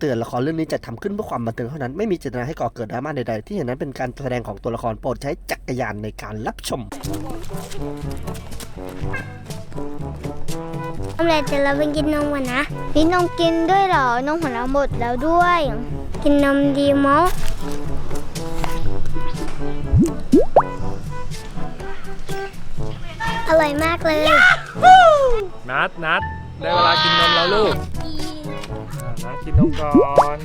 ำเตือนละครเรื่องนี้จะทำขึ้นเพื่อความบันเทิงเท่านั้นไม่มีเจตนาให้ก่อเกิดดราม่าใดๆ ที่เห็นนั้นเป็นการแสดงของตัวละครโปรดใช้จักรยานในการรับชมออมเล็ตเดี๋ยวเราไปกินนมกันนะพี่นมกินด้วยเหรอนมของเราหมดแล้วด้วย กินนมดีมั้งอร่อยมากเลย นัดนัดได้เวลากินนมแล้วลูกอ่านัด กินนมก่อน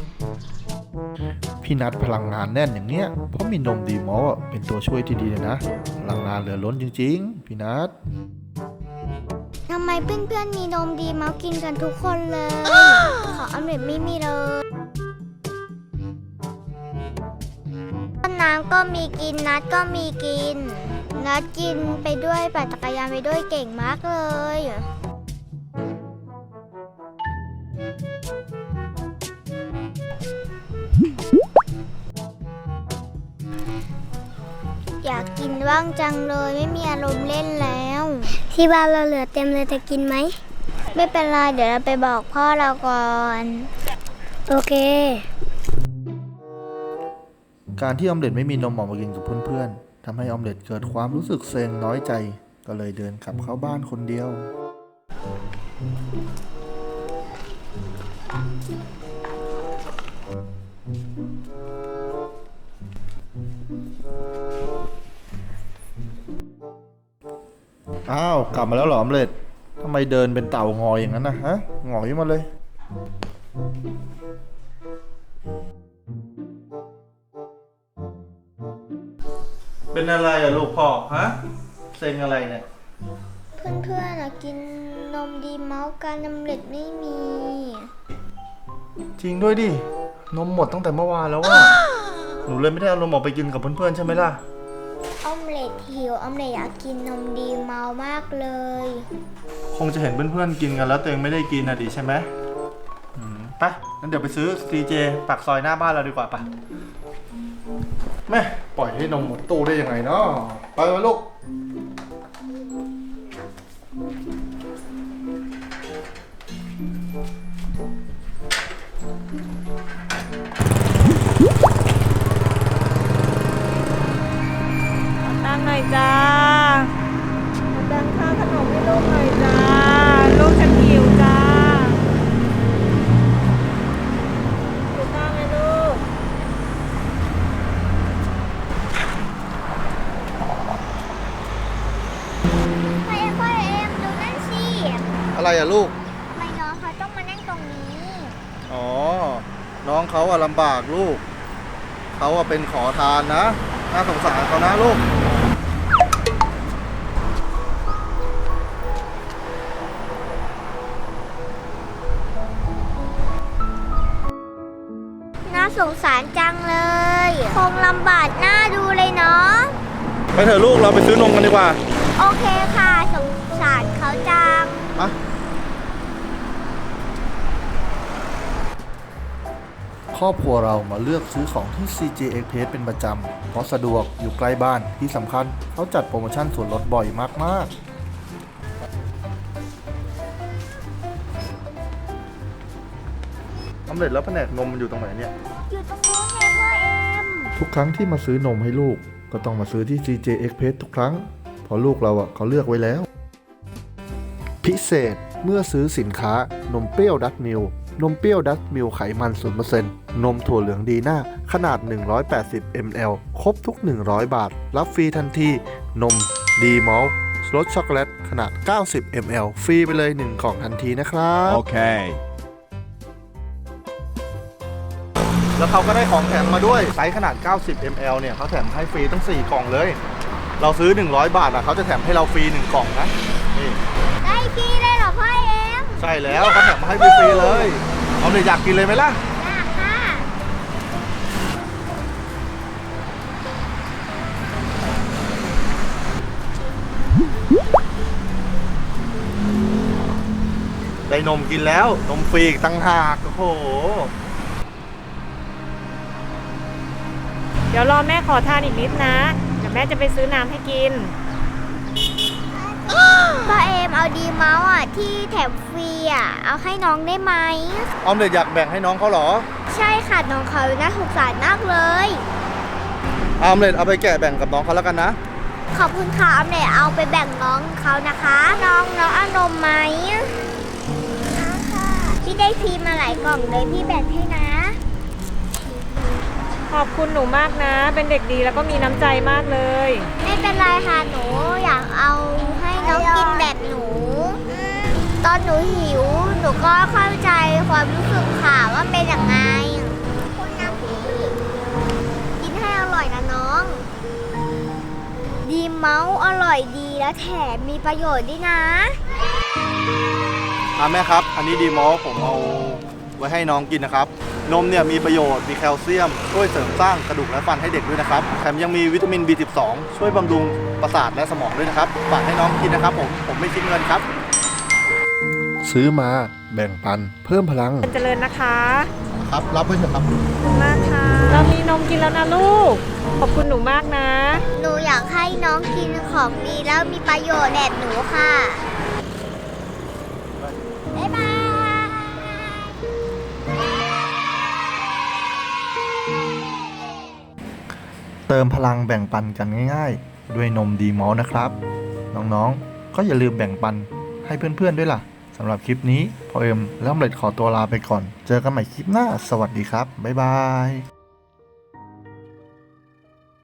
พี่นัดพลังงานแน่นอย่างเนี้ยเพราะมีนมดีมอลอะเป็นตัวช่วยที่ดีเลยนะ พลังงานเหลือล้นจริง ๆ พี่นัดทำไมเพื่อนๆมีนมดีมากินกันทุกคนเลย ขอออมเล็ตไม่มีเลยต้นน้ำก็มีกินนัดก็มีกิน นัดกินไปด้วยปั่นจักรยานไปด้วยเก่งมากเลยอยากกินบ้างจังเลยไม่มีอารมณ์เล่นแล้ว ที่บ้านเราเหลือเต็มเลยจะกินไหม ไม่เป็นไรเดี๋ยวเราไปบอกพ่อเราก่อน โอเค การที่ออมเล็ตไม่มีนมออกมากินกับเพื่อนๆทำให้ออมเล็ตเกิดความรู้สึกเซ็งน้อยใจ ก็เลยเดินกลับเข้าบ้านคนเดียว อ้าว กลับมาแล้วเหรอออมเล็ตทำไมเดินเป็นเต่างอยอย่างนั้นนะฮะหงอยมาเลย เป็นอะไรอะลูกพ่อฮะเซ็งอะไรเนี่ยเพื่อนๆอะกินนมดีเมาส์กันน้ำเล็ดไม่มีจริงด้วยดินมหมดตั้งแต่เมื่อวานแล้วว่าหนูเลยไม่ได้เอานมออกไปกินกับเพื่อนๆใช่ไหมล่ะ ออมเล็ตหิวออมเล็ตอยากกินนมดีเมามากเลย คงจะเห็นเพื่อนๆกินกันแล้วตัวเองไม่ได้กินนะดิใช่ไหมอืมไปงั้นเดี๋ยวไปซื้อ CJ ปากซอยหน้าบ้านเราดีกว่าปะแม่ปล่อยให้นมหมดตู้ได้ยังไงเนาะไปลูก อะไรอะลูกทำไมน้องเขาต้องมานั่งตรงนี้ อ๋อ น้องเขาอะลำบากลูก เขาอะเป็นขอทานนะ น่าสงสารเขานะลูก น่าสงสารจังเลย คงลำบากหน้าดูเลยเนาะ ไปเถอะลูกเราไปซื้อนมกันดีกว่า โอเคค่ะ สงสารเขาจังมา ครอบครัวเรามาเลือกซื้อของที่ CJ Express เป็นประจำ เพราะสะดวกอยู่ใกล้บ้านที่สำคัญเขาจัดโปรโมชั่นส่วนลดบ่อยมากๆสำเร็จแล้วแผนกนมมันอยู่ตรงไหนเนี่ย อยู่ตรงนู้นไงพ่อเอ็ม ทุกครั้งที่มาซื้อนมให้ลูก ก็ต้องมาซื้อที่ CJ Express ทุกครั้งเพราะลูกเราอะเขาเลือกไว้แล้ว พิเศษเมื่อซื้อสินค้านมเปรี้ยวดัตมิล นมเปรี้ยวดัตมิลไขมัน 0%นมถั่วเหลืองดีหน้าขนาด 180 ml ครบทุก 100 บาท รับฟรีทันที นมดีมอลรสช็อกโกแลตขนาด 90 ml ฟรีไปเลย 1 กล่องทันทีนะครับ Okay. แล้วเขาก็ได้ของแถมมาด้วย ไซส์ขนาด 90 ml เนี่ยเขาแถมให้ฟรีตั้ง 4 กล่องเลย เราซื้อ 100 บาทอะเขาจะแถมให้เราฟรี 1 กล่องนะ ใช่แล้วเขาแถมมาให้ฟรีๆเลย เอาเลยอยากกินเลยไหมล่ะอยากค่ะได้นมกินแล้ว นมฟรีอีกตั้งหากโอ้โห เดี๋ยวรอแม่ขอทานอีกนิดนะ เดี๋ยวแม่จะไปซื้อน้ำให้กิน พ่อเอ็มเอาดีเมาส์อะที่แถมฟรีอะเอาให้น้องได้ไหม ออมเล็ตอยากแบ่งให้น้องเขาเหรอใช่ค่ะน้องเขาน่าสงสารมากเลย ออมเล็ตเอาไปแกะแบ่งกับน้องเขาแล้วกันนะ ขอบคุณค่ะออมเล็ตเอาไปแบ่งน้องเขานะคะ น้องน้องอารมณ์ไหมพี่ได้พีมาหลายกล่องเลยพี่แบ่งให้นะ ขอบคุณหนูมากนะ เป็นเด็กดีแล้วก็มีน้ำใจมากเลย ไม่เป็นไรค่ะหนูอยากเอาให้น้องกินแบบหนู ตอนหนูหิว หนูก็เข้าใจความรู้สึกค่ะว่าเป็นยังไงคุณนะพี่กินให้อร่อยนะน้อง ดีเมาส์อร่อยดีและแถมมีประโยชน์ด้วยนะอ่าแม่ครับ อันนี้ดีมอลผมเอา ไว้ให้น้องกินนะครับ นมเนี่ยมีประโยชน์มีแคลเซียม ช่วยเสริมสร้างกระดูกและฟันให้เด็กด้วยนะครับแถมยังมีวิตามิน B12 ช่วยบำรุงประสาทและสมองด้วยนะครับฝากให้น้องกินนะครับผมผมไม่คิดเงินครับ ซื้อมาแบ่งปันเพิ่มพลังเป็นเจริญนะคะครับรับไว้เถอะครับ ขอบคุณมากค่ะเรามีนมกินแล้วนะลูก ขอบคุณหนูมากนะ หนูอยากให้น้องกินของดีแล้วมีประโยชน์แบบหนูค่ะ ติมพลังแบ่งปันกันง่าย ๆ ด้วยนมดีมอลนะครับ น้องๆ ก็อย่าลืมแบ่งปันให้เพื่อนๆด้วยล่ะสำหรับคลิปนี้พอเอ็มและอมเล็ดขอตัวลาไปก่อน เจอกันใหม่คลิปหน้า สวัสดีครับ บ๊ายบาย